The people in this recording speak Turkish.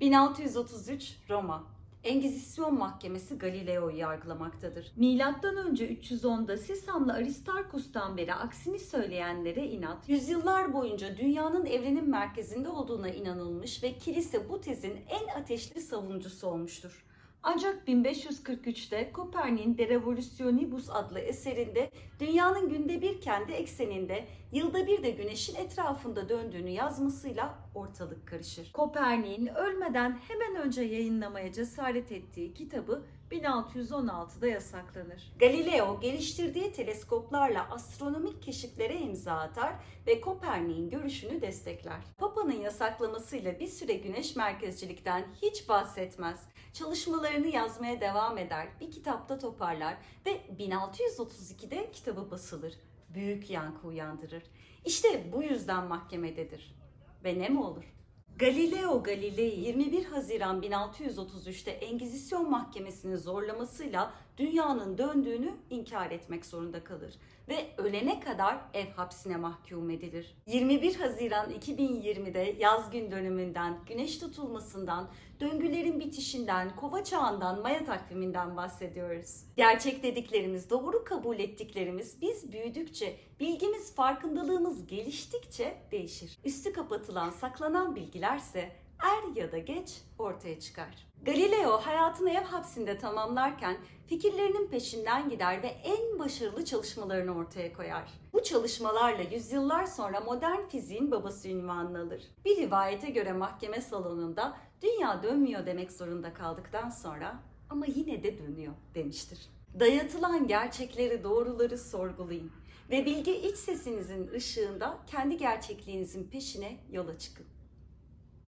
1633 Roma. Engizisyon Mahkemesi Galileo'yu yargılamaktadır. Milattan önce 310'da Sisamlı Aristarkus'tan beri aksini söyleyenlere inat, Yüzyıllar boyunca dünyanın evrenin merkezinde olduğuna inanılmış ve kilise bu tezin en ateşli savunucusu olmuştur. Ancak 1543'te Kopernik'in De Revolutionibus adlı eserinde dünyanın günde bir kendi ekseninde, yılda bir de güneşin etrafında döndüğünü yazmasıyla ortalık karışır. Kopernik'in ölmeden hemen önce yayınlamaya cesaret ettiği kitabı 1616'da yasaklanır. Galileo geliştirdiği teleskoplarla astronomik keşiflere imza atar ve Kopernik'in görüşünü destekler. Papa'nın yasaklamasıyla bir süre güneş merkezcilikten hiç bahsetmez. Çalışmalarını yazmaya devam eder, bir kitapta toparlar ve 1632'de kitabı basılır. Büyük yankı uyandırır. İşte bu yüzden mahkemededir. Ve ne mi olur? Galileo Galilei 21 Haziran 1633'te Engizisyon Mahkemesi'nin zorlamasıyla dünyanın döndüğünü inkar etmek zorunda kalır ve ölene kadar ev hapsine mahkum edilir. 21 Haziran 2020'de yaz gün dönümünden, güneş tutulmasından, döngülerin bitişinden, kova çağından, maya takviminden bahsediyoruz. Gerçek dediklerimiz, doğru kabul ettiklerimiz biz büyüdükçe, bilgimiz, farkındalığımız geliştikçe değişir. Üstü kapatılan, saklanan bilgilerse er ya da geç ortaya çıkar. Galileo hayatını ev hapsinde tamamlarken fikirlerinin peşinden gider ve en başarılı çalışmalarını ortaya koyar. Bu çalışmalarla yüzyıllar sonra modern fiziğin babası ünvanını alır. Bir rivayete göre mahkeme salonunda dünya dönmüyor demek zorunda kaldıktan sonra ama yine de dönüyor demiştir. Dayatılan gerçekleri, doğruları sorgulayın ve bilgi iç sesinizin ışığında kendi gerçekliğinizin peşine yola çıkın.